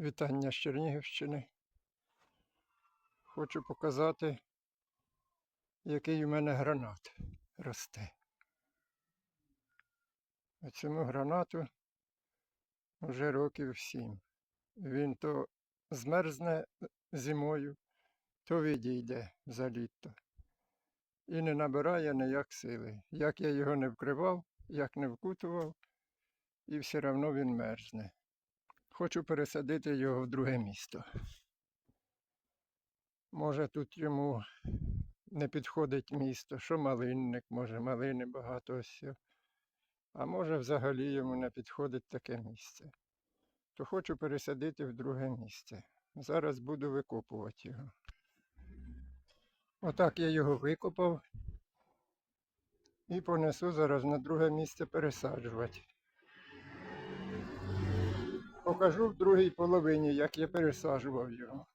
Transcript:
Вітання з Чернігівщини. Хочу показати, який у мене гранат росте. Цьому гранату вже років сім. Він то змерзне зимою, то відійде за літо. І не набирає ніяк сили. Як я його не вкривав, як не вкутував, і все одно він мерзне. Хочу пересадити його в друге місто. Може, тут йому не підходить місто, що малинник, може, малини багато ось. А може, взагалі йому не підходить таке місце. То хочу пересадити в друге місце. Зараз буду викопувати його. Отак я його викопав і понесу зараз на друге місце пересаджувати. Покажу в другій половині, як я пересаджував його.